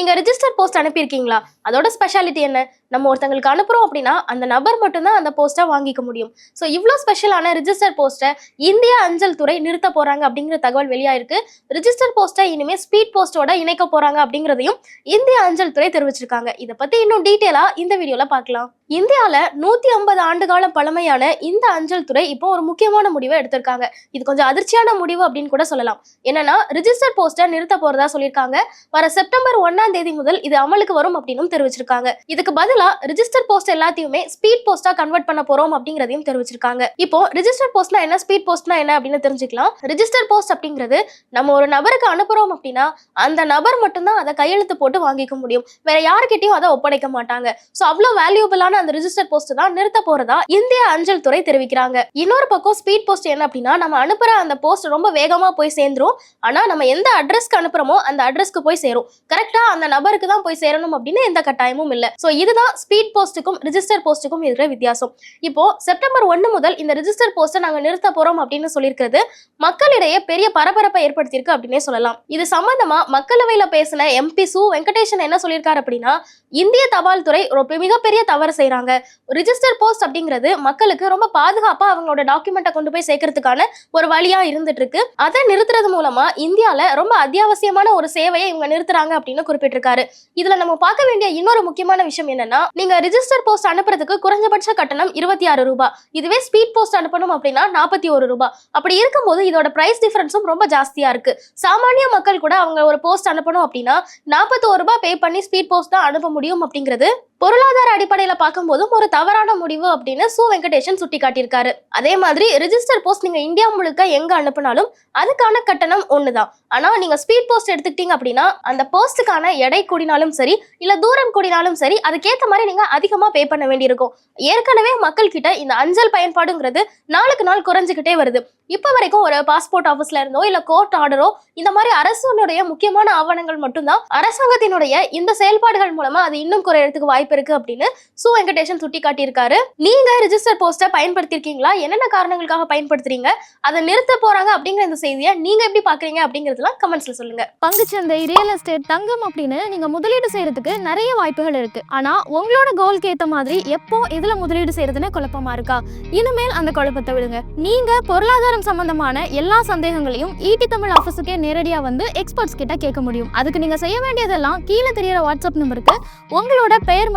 நீங்க register post அனுப்பியிருக்கீங்களா? அதோட speciality என்ன? நம்ம ஒருத்தங்களுக்கு அனுப்புறோம் அப்படின்னா அந்த நபர் மட்டும்தான் அந்த போஸ்ட்டை வாங்கிக்க முடியும். ஸோ இவ்வளோ ஸ்பெஷலான ரிஜிஸ்டர் போஸ்ட்டை இந்திய அஞ்சல் துறை நிறுத்த போறாங்க அப்படிங்கிற தகவல் வெளியாயிருக்கு. ரிஜிஸ்டர் போஸ்ட்டை இனிமே ஸ்பீட் போஸ்டோட இணைக்க போறாங்க அப்படிங்கிறதையும் இந்திய அஞ்சல் துறை தெரிவிச்சிருக்காங்க. இதை பத்தி இன்னும் டீட்டெயிலா இந்த வீடியோல பார்க்கலாம். இந்தியாவில் நூத்தி ஐம்பது ஆண்டு காலம் பழமையான இந்த அஞ்சல் துறை இப்போ ஒரு முக்கியமான முடிவை எடுத்திருக்காங்க. இது கொஞ்சம் அதிர்ச்சியான முடிவு அப்படின்னு கூட சொல்லலாம். என்னன்னா ரிஜிஸ்டர் போஸ்ட்டை நிறுத்த போறதா சொல்லியிருக்காங்க. வர செப்டம்பர் ஒன்னாம் தேதி முதல் இது அமலுக்கு வரும் அப்படின்னு தெரிவிச்சிருக்காங்க. இதுக்கு பதிலா ரிஜிஸ்டர் போஸ்ட் எல்லாத்தையுமே ஸ்பீட் போஸ்டா கன்வெர்ட் பண்ண போறோம் அப்படிங்கறதையும் தெரிவிச்சிருக்காங்க. இப்போ ரிஜிஸ்டர் போஸ்ட்னா என்ன ஸ்பீட் போஸ்ட்னா என்ன அப்படின்னு தெரிஞ்சுக்கலாம். ரிஜிஸ்டர் போஸ்ட் அப்படிங்கிறது நம்ம ஒரு நபருக்கு அனுப்புறோம் அப்படின்னா அந்த நபர் மட்டும்தான் அதை கையெழுத்து போட்டு வாங்கிக்க முடியும். வேற யாருக்கிட்டையும் அதை ஒப்படைக்க மாட்டாங்க. சோ அவ்வளவு வேல்யூபிளான அந்த ரிஜிஸ்டர் போஸ்ட் தான் நிறுத்த போறதா இந்திய அஞ்சல் துறை தெரிவிக்கிறாங்க. இன்னொரு பக்கம் ஸ்பீட் போஸ்ட் என்ன அப்படின்னா நம்ம அனுப்புற அந்த போஸ்ட் ரொம்ப வேகமா போய் சேர்ந்துரும். ஆனா நம்ம எந்த அட்ரஸ்க்கு அனுப்புறோமோ அந்த அட்ரஸ்க்கு போய் சேரும். கரெக்டா அந்த நபருக்கு தான் போய் சேரணும் அப்படின்னு எந்த கட்டாயமும் இல்ல. சோ இதுதான் ஸ்பீட் போஸ்ட்டுக்கும் ரிஜிஸ்டர் போஸ்ட்டுக்கும் இருக்கிற வித்தியாசம். இப்போ செப்டம்பர் ஒன்னு முதல் இந்த ரிஜிஸ்டர் போஸ்ட்டை நாங்க நிறுத்த போறோம் அப்படின்னு சொல்லியிருக்கிறது மக்களிடையே பெரிய பரபரப்பை ஏற்படுத்தியிருக்கு அப்படின்னே சொல்லலாம். இது சம்பந்தமா மக்களவையில பேசின எம்பி சு வெங்கடேசன் என்ன சொல்லியிருக்காரு அப்படின்னா இந்திய தபால் துறை மிகப்பெரிய தவறு செய்கிறாங்க ரிஜிஸ்டர் போஸ்ட் அப்படிங்கிறது மக்களுக்கு ரொம்ப பாதுகாப்பாக அவங்களோட டாக்குமெண்ட்டை கொண்டு போய் சேர்க்கறதுக்கான ஒரு வழியா இருந்துட்டு இருக்கு அதை நிறுத்துறது மூலமா இந்தியால ரொம்ப அத்தியாவசியமான ஒரு சேவையை இவங்க நிறுத்துறாங்க அப்படின்னு குறிப்பிட்டிருக்காரு. இதுல நம்ம பார்க்க வேண்டிய இன்னொரு முக்கியமான விஷயம் என்னன்னா நீங்க ரிஜிஸ்டர் போஸ்ட் அனுப்புறதுக்கு குறைஞ்சபட்ச கட்டணம் இருபத்தி ஆறு ரூபாய் இதுவே ஸ்பீட் போஸ்ட் அனுப்பணும் அப்படின்னா நாற்பத்தி ஒரு ரூபாய் அப்படி இருக்கும்போது இதோட பிரைஸ் டிஃபரன்ஸும் ரொம்ப ஜாஸ்தியா இருக்கு. சாமானிய மக்கள் கூட அவங்க ஒரு போஸ்ட் அனுப்பணும் அப்படின்னா நாற்பத்தோரு ரூபாய் பே பண்ணி ஸ்பீட் போஸ்ட் தான் அனுப்ப முடியும் அப்படிங்கிறது பொருளாதார அடிப்படையில பார்க்கும்போதும் ஒரு தவறான முடிவு அப்படின்னு சு வெங்கடேஷன் சுட்டி காட்டியிருக்காரு அதே மாதிரி ரிஜிஸ்டர் போஸ்ட் நீங்க இந்தியா முழுக்க எங்க அனுப்பினாலும் அதுக்கான கட்டணம் ஒண்ணுதான். ஆனா நீங்க ஸ்பீட் போஸ்ட் எடுத்துக்கிட்டீங்க அப்படின்னா அந்த போஸ்ட்டுக்கான எடை கூடினாலும் சரி இல்ல தூரம் கூடினாலும் சரி அதுக்கேத்த மாதிரி நீங்க அதிகமா பே பண்ண வேண்டியிருக்கும். ஏற்கனவே மக்கள் கிட்ட இந்த அஞ்சல் பயன்பாடுங்கிறது நாளுக்கு நாள் குறைஞ்சுக்கிட்டே வருது. இப்ப வரைக்கும் ஒரு பாஸ்போர்ட் ஆஃபீஸ்ல இருந்தோ இல்ல கோர்ட் ஆர்டரோ இந்த மாதிரி அரசுடைய முக்கியமான ஆவணங்கள் மட்டும்தான் அரசாங்கத்தினுடைய இந்த செயல்பாடுகள் மூலமா அது இன்னும் குறையறதுக்கு வாய்ப்பு இருக்கு அப்படின்னு சு வெங்கடேஷன் சுட்டி காட்டியிருக்காரு நீங்க ரிஜிஸ்டர் போஸ்டை பயன்படுத்திருக்கீங்களா என்னென்ன காரணங்களுக்காக பயன்படுத்துறீங்க? அதை நிறுத்த போறாங்க அப்படிங்கிற இந்த செய்தியை நீங்க எப்படி பாக்குறீங்க அப்படிங்கறதுலாம் கமெண்ட்ஸ்ல சொல்லுங்க. பங்குச்சந்தை ரியல் எஸ்டேட் தங்கம் அப்படின்னு நீங்க முதலீடு செய்யறதுக்கு நிறைய வாய்ப்புகள் இருக்கு. ஆனா உங்களோட கோல்க்கு ஏத்த மாதிரி எப்போ எதுல முதலீடு செய்யறதுன்னு குழப்பமா இருக்கா? இனிமேல் அந்த குழப்பத்தை விடுங்க. நீங்க பொருளாதாரம் சம்பந்தமான எல்லா சந்தேகங்களையும் ஈடி தமிழ் ஆஃபீஸுக்கே நேரடியா வந்து எக்ஸ்பர்ட்ஸ் கிட்ட கேட்க முடியும். அதுக்கு நீங்க செய்ய வேண்டியதெல்லாம் கீழே தெரியற வாட்ஸ்அப் நம்பருக்கு உங்களோட பெயர்